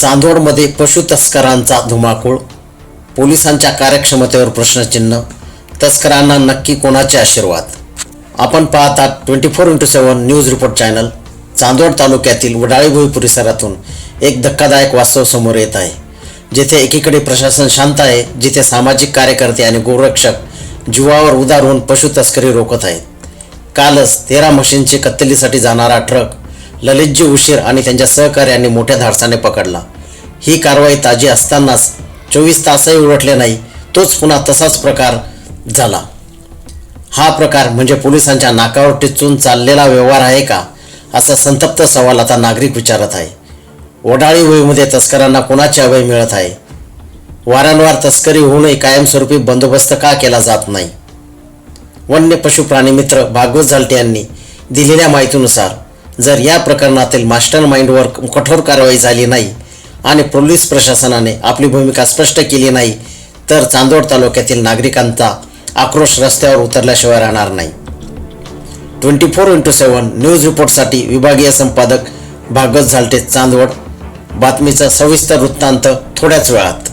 चांदवडमध्ये पशु तस्करांचा धुमाकूळ पोलिसांच्या कार्यक्षमतेवर प्रश्नचिन्ह तस्करांना नक्की कोणाचे आशीर्वाद? आपण पाहतात twenty four into seven news report channel. Chandwad तालुक्यातील वडाळीभोई परिसरातून एक धक्कादायक वास्तव समोर येत आहे. जेथे एकीकडे प्रशासन शांत आहे जिथे सामाजिक कार्यकर्ते आणि गोरक्षक जीवावर उदार होऊन पशु तस्करी रोखत आहेत. कालच तेरा म्हशींची कत्तलीसाठी जाणारा ट्रक ललितजी उशीर आणि त्यांच्या सहकार्यांनी मोठ्या धाडसाने पकडला. ही कारवाई ताजी असतानाच चोवीस तासही उलटले नाही तोच पुन्हा तसाच प्रकार झाला. हा प्रकार म्हणजे पोलिसांच्या नाकावर टिचून चाललेला व्यवहार आहे का असा संतप्त सवाल आता नागरिक विचारत आहे. वडाळी वयमध्ये तस्करांना कोणाचे अभय मिळत आहे? वारंवार तस्करी होऊनही कायमस्वरूपी बंदोबस्त का केला जात नाही? वन्य पशु प्राणी मित्र भागवत झालटे यांनी दिलेल्या माहितीनुसार जर या प्रकरणातील मास्टर माइंडवर कठोर कारवाई झाली नाही आणि पोलीस प्रशासनाने आपली भूमिका स्पष्ट केली नाही तर चांदोड तालुक्यातील नागरिकांचा आक्रोश रस्त्यावर उतरल्याशिवाय राहणार नाही. Twenty four into seven news रिपोर्टसाठी विभागीय संपादक भागवत झालटे चांदवड. बातमीचा सविस्तर वृत्तांत थोड्याच वेळात.